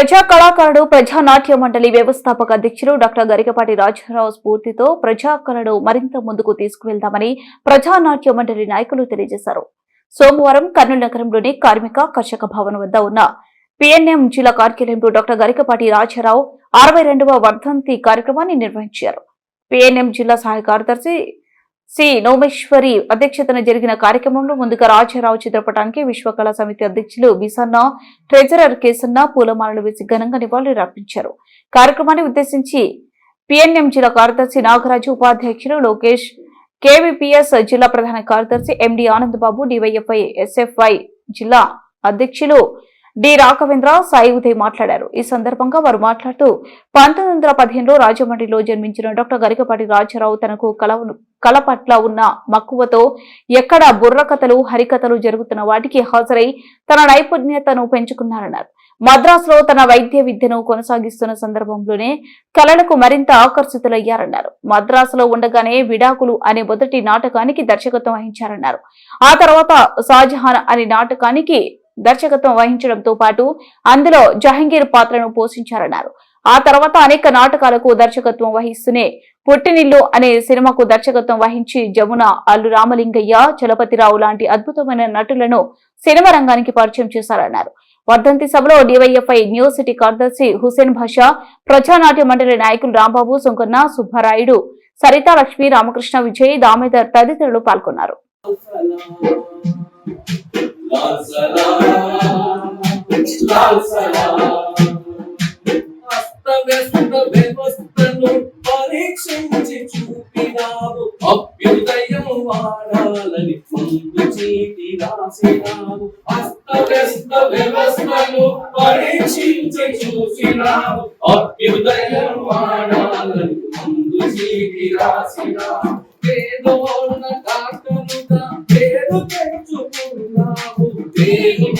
ప్రజా కళాకారుడు ప్రజా నాట్య మండలి వ్యవస్థాపక అధ్యక్షుడు డాక్టర్ గరికపాటి రాజారావు స్ఫూర్తితో ప్రజా కళను మరింత ముందుకు తీసుకువెళ్తామని ప్రజా నాట్య మండలి నాయకులు తెలియజేశారు. సోమవారం కర్నూలు నగరంలోని కార్మిక కర్షక భవన్ వద్ద ఉన్న పిఎన్ఎం జిల్లా కార్యాలయంలో డాక్టర్ గరికపాటి రాజారావు అరవై రెండవ వర్ధంతి కార్యక్రమాన్ని నిర్వహించారు. పిఎన్ఎం జిల్లా సహాయ కార్యదర్శి సి నోమేశ్వరి అధ్యక్షతన జరిగిన కార్యక్రమంలో ముందుగా రాజారావు చిత్రపటానికి విశ్వకళా సమితి అధ్యక్షులు బిసన్న ట్రెజరర్ కేసన్న పూలమాలలు వేసి ఘనంగా నివాళులు అర్పించారు. కార్యక్రమాన్ని ఉద్దేశించి పిఎన్ఎం జిల్లా కార్యదర్శి నాగరాజు ఉపాధ్యక్షులు లోకేష్ కేవీపీఎస్ జిల్లా ప్రధాన కార్యదర్శి ఎండి ఆనందబాబు డివైఎఫ్ఐ ఎస్ఎఫ్ఐ జిల్లా అధ్యక్షులు డి రాఘవేంద్ర సాయి ఉదయ్ మాట్లాడారు. ఈ సందర్భంగా వారు మాట్లాడుతూ పంతొమ్మిది వందల పదిహేనులో రాజమండ్రిలో జన్మించిన డాక్టర్ గరికపాటి రాజారావు తనకు కళను కళ పట్ల ఉన్న మక్కువతో ఎక్కడ బుర్రకథలు హరికథలు జరుగుతున్న వాటికి హాజరై తన నైపుణ్యతను పెంచుకున్నారన్నారు. మద్రాసులో తన వైద్య విద్యను కొనసాగిస్తున్న సందర్భంలోనే కళలకు మరింత ఆకర్షితులయ్యారన్నారు. మద్రాసులో ఉండగానే విడాకులు అనే మొదటి నాటకానికి దర్శకత్వం వహించారన్నారు. ఆ తర్వాత షాజహాన్ అనే నాటకానికి దర్శకత్వం వహించడంతో పాటు అందులో జహంగీర్ పాత్రను పోషించారన్నారు. ఆ తర్వాత అనేక నాటకాలకు దర్శకత్వం వహిస్తూనే పుట్టినిల్లు అనే సినిమాకు దర్శకత్వం వహించి జమున అల్లు రామలింగయ్య చలపతిరావు లాంటి అద్భుతమైన నటులను సినిమా రంగానికి పరిచయం చేశారన్నారు. వర్ధంతి సభలో డివైఎఫ్ఐ న్యూ సిటీ కార్యదర్శి హుసేన్ భాషా ప్రజానాట్య మండలి నాయకులు రాంబాబు సుంకన్న సుబ్బారాయుడు సరితా లక్ష్మి రామకృష్ణ విజయ్ దామోదర్ తదితరులు పాల్గొన్నారు. లాల్ లాల్ అస్తవ్యస్త వ్యవస్థను పరీక్షించి చూపినావు. అభ్యుదయం వాడాలని ముందు చీటి రాసినావు. అస్తవ్యస్త వ్యవస్థను పరీక్షించి చూసినావు. అభ్యుదయం వాడాలని ముందు చీటి రాసినావు. పేదోళ్ళ కాకలుగా పేరు పెంచుకున్నావు. దేవుని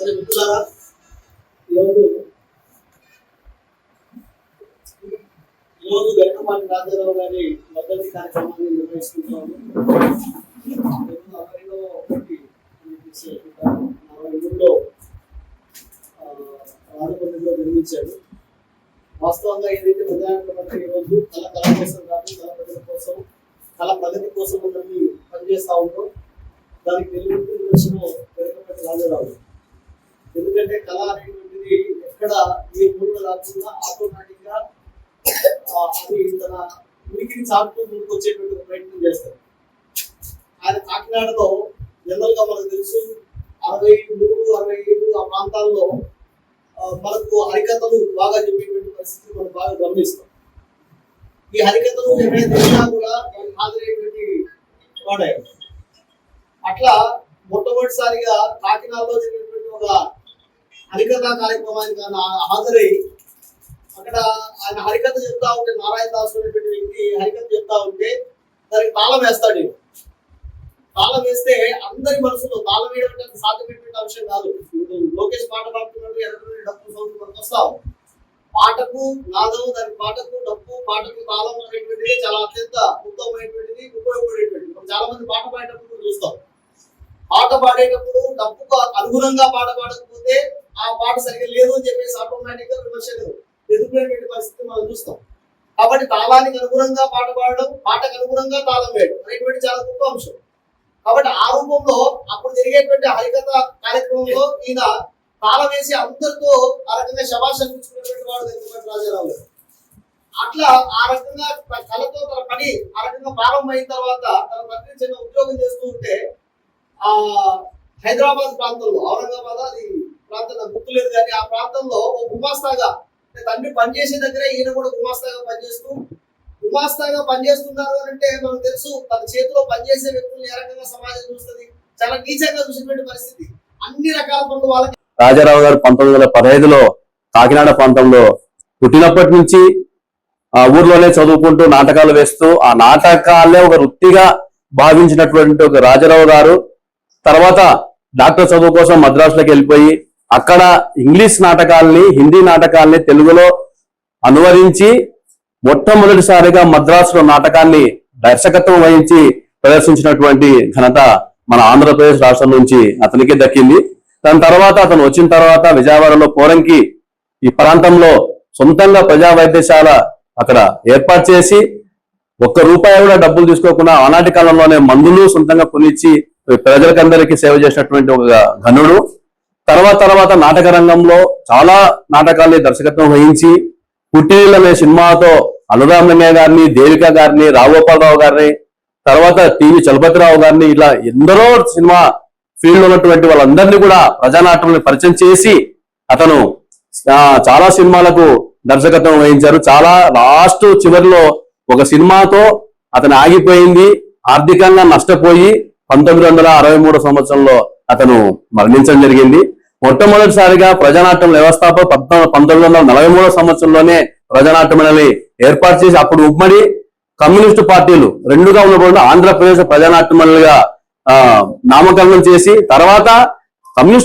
సరే మిత్రులారా ఈరోజు ఈరోజు వెంకమాటి రాజారావు గారి మద్దతు కార్యక్రమాన్ని నిర్వహిస్తున్నాము. అరవైలో ఒకటి నలభై మూడులో ఆ, నిర్మించాడు వాస్తవంగా ఏదైతే ప్రజాంగ ఈరోజు కళ కళ కోసం కాదు కళ ప్రజల కోసం కళ ప్రగతి కోసం మనల్ని పనిచేస్తా ఉంటాం దానికి నిలువుకు నిదర్శనం వెనుకపట్టి రాజారావు. ఎందుకంటే కళ అనేటువంటిది ఎక్కడ ఏ మూడు రాకుండా ఆటోమేటిక్గా అది తన ఉనికిని చాటుతూ ముందుకు వచ్చేటువంటి ప్రయత్నం చేస్తారు. ఆయన కాకినాడలో జనరల్గా మనకు తెలుసు అరవై మూడు అరవై ఐదు ఆ ప్రాంతాల్లో మనకు హరికథలు బాగా చెప్పేటువంటి పరిస్థితి మనం బాగా గమనిస్తాం. ఈ హరికథలు ఎవరైనా కూడా మనకు హాజరయ్యేటువంటి వాడారు అట్లా మొట్టమొదటిసారిగా కాకినాడలో జరిగినటువంటి ఒక హరికథ కార్యక్రమానికి ఆయన హాజరై అక్కడ ఆయన హరికథ చెప్తా ఉంటే నారాయణ దాస్ అనేటువంటి వ్యక్తి హరికథ చెప్తా ఉంటే దానికి తాళం వేస్తాడు తాళం వేస్తే అందరి మనసులో తాళం వేయడం అంటే సాధ్యమైనటువంటి అంశం కాదు. లోకేష్ పాట పాడుతున్నాడు ఎర్రని డప్పు సౌండ్ మనకు వస్తాం. పాటకు నాదం దాని పాటకు డప్పు పాటకు తాళం అనేటువంటిది చాలా అత్యంత ఉత్తమమైనటువంటిది ఉపయోగపడేటువంటిది. చాలా మంది పాట పాడేటప్పుడు చూస్తాం. పాట పాడేటప్పుడు డప్పుకు అనుగుణంగా పాట పాడకపోతే ఆ పాట సరిగ్గా లేదు అని చెప్పేసి ఆటోమేటిక్గా విమర్శలు ఎదుర్కొనేటువంటి పరిస్థితి మనం చూస్తాం. కాబట్టి తాళానికి అనుగుణంగా పాట పాడడం పాటకు అనుగుణంగా తాళం వేయడం అనేటువంటి చాలా గొప్ప అంశం. కాబట్టి ఆ రూపంలో అప్పుడు జరిగేటువంటి హరికథ కార్యక్రమంలో ఈయన తాళం వేసి అందరితో ఆ రకంగా శబాష్ వాడు వెంకటపతి రాజారావు గారు. అట్లా ఆ రకంగా తన కళతో తన పని ఆ రకంగా ప్రారంభమైన తర్వాత తన తండ్రి చిన్న ఉద్యోగం చేస్తూ ఉంటే ఆ హైదరాబాద్ ప్రాంతంలో ఔరంగాబాద్ అది గుర్తులేదు కానీ ఆ ప్రాంతంలో ఓ గుమాస్తాగా తండ్రి పనిచేసే దగ్గరే ఈయన కూడా గుమాస్తాగా పనిచేస్తూ గుమాస్తాగా పనిచేస్తున్నారు అని అంటే మనకు తెలుసు తన చేతిలో పనిచేసే వ్యక్తులు ఏ రకంగా సమాజం చూస్తుంది? చాలా నీచంగా చూసినటువంటి పరిస్థితి. అన్ని రకాల పనులు వాళ్ళకి రాజారావు గారు పంతొమ్మిది వందల పదహైదులో కాకినాడ ప్రాంతంలో పుట్టినప్పటి నుంచి ఆ ఊర్లోనే చదువుకుంటూ నాటకాలు వేస్తూ ఆ నాటకాలే ఒక వృత్తిగా భావించినటువంటి ఒక రాజారావు గారు తర్వాత డాక్టర్ చదువు కోసం మద్రాసులోకి వెళ్ళిపోయి అక్కడ ఇంగ్లీష్ నాటకాల్ని హిందీ నాటకాల్ని తెలుగులో అనువరించి మొట్టమొదటిసారిగా మద్రాసులో నాటకాన్ని దర్శకత్వం వహించి ప్రదర్శించినటువంటి ఘనత మన ఆంధ్రప్రదేశ్ రాష్ట్రం నుంచి అతనికి దక్కింది. దాని తర్వాత అతను వచ్చిన తర్వాత విజయవాడలో పోరంకి ఈ ప్రాంతంలో సొంతంగా ప్రజా వైద్యశాల అక్కడ ఏర్పాటు చేసి ఒక్క రూపాయి కూడా డబ్బులు తీసుకోకుండా ఆనాటి కాలంలోనే మందులు సొంతంగా కొనిచ్చి ప్రజలకందరికీ సేవ చేసినటువంటి ఒక ఘనుడు. తర్వాత తర్వాత నాటక రంగంలో చాలా నాటకాల్ని దర్శకత్వం వహించి పుట్టినీళ్ళు అనే సినిమాతో అనురామయ్య గారిని దేవిక గారిని రాఘోపాలరావు గారిని తర్వాత టీవీ చలపతిరావు గారిని ఇలా ఎందరో సినిమా ఫీల్డ్ ఉన్నటువంటి వాళ్ళందరినీ కూడా ప్రజానాట్యాన్ని పరిచయం చేసి అతను చాలా సినిమాలకు దర్శకత్వం వహించారు. చాలా లాస్ట్ చివరిలో ఒక సినిమాతో అతను ఆగిపోయింది. ఆర్థికంగా నష్టపోయి పంతొమ్మిది వందల అరవై మూడు సంవత్సరంలో అతను మరణించడం జరిగింది. మొట్టమొదటిసారిగా ప్రజానాట్యం వ్యవస్థాపక పంతొమ్మిది వందల నలభై మూడో సంవత్సరంలోనే ప్రజానాట్యం అనేది ఏర్పాటు చేసి అప్పుడు ఉమ్మడి కమ్యూనిస్టు పార్టీలు రెండుగా ఉన్నప్పుడు ఆంధ్రప్రదేశ్ ప్రజానాట్య మండలిగా నామకరణం చేసి తర్వాత కమ్యూనిస్ట్